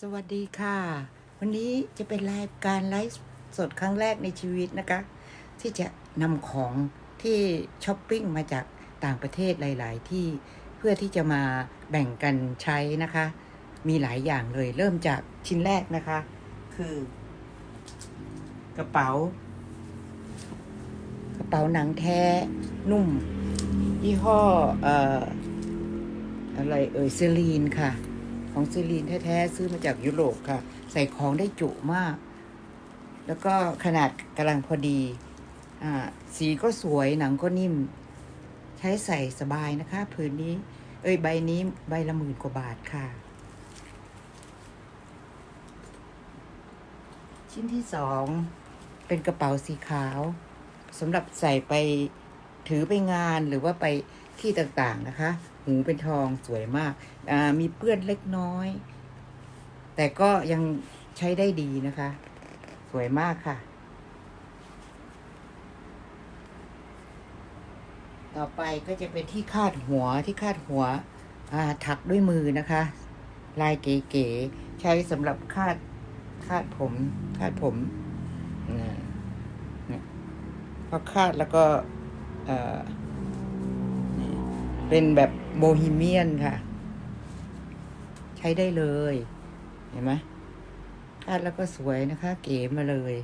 สวัสดีค่ะ วันนี้จะเป็นรายการไลฟ์สดครั้งแรกในชีวิตนะคะ ที่จะนำของที่ช้อปปิ้งมาจากต่างประเทศหลาย ๆ ที่เพื่อที่จะมาแบ่งกันใช้นะคะ มีหลายอย่างเลยเริ่มจากชิ้นแรกนะคะ คือกระเป๋า กระเป๋าหนังแท้นุ่มยี่ห้ออออะไรเอ่ยซีลีนค่ะ ของซีลีนแท้ๆซื้อมาจากยุโรปค่ะ ใส่ของได้จุมาก แล้วก็ขนาดกำลังพอดี อ่า สีก็สวยหนังก็นิ่ม ใช้ใส่สบายนะคะผืนนี้ เอ้ยใบนี้ใบละหมื่นกว่าบาทค่ะ ชิ้นที่สองเป็นกระเป๋าสีขาวสำหรับใส่ไปถือไปงานหรือว่าไป ที่ต่างๆนะคะ หูเป็นทองสวยมาก มีเปื้อนเล็กน้อย แต่ก็ยังใช้ได้ดีนะคะ สวยมากค่ะ ต่อไปก็จะเป็นที่คาดหัวที่คาดหัวถักด้วยมือนะคะ ลายเก๋ๆ ใช้สำหรับคาดคาดผม คาดผมพอคาดแล้วก็ เอ่อ เป็นแบบโบฮีเมียนค่ะ ใช้ได้เลย เห็นไหมคาดแล้วก็สวยนะคะ เก๋มาเลย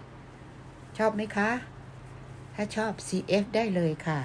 ชอบไหมคะ ถ้าชอบ CF ได้เลยค่ะ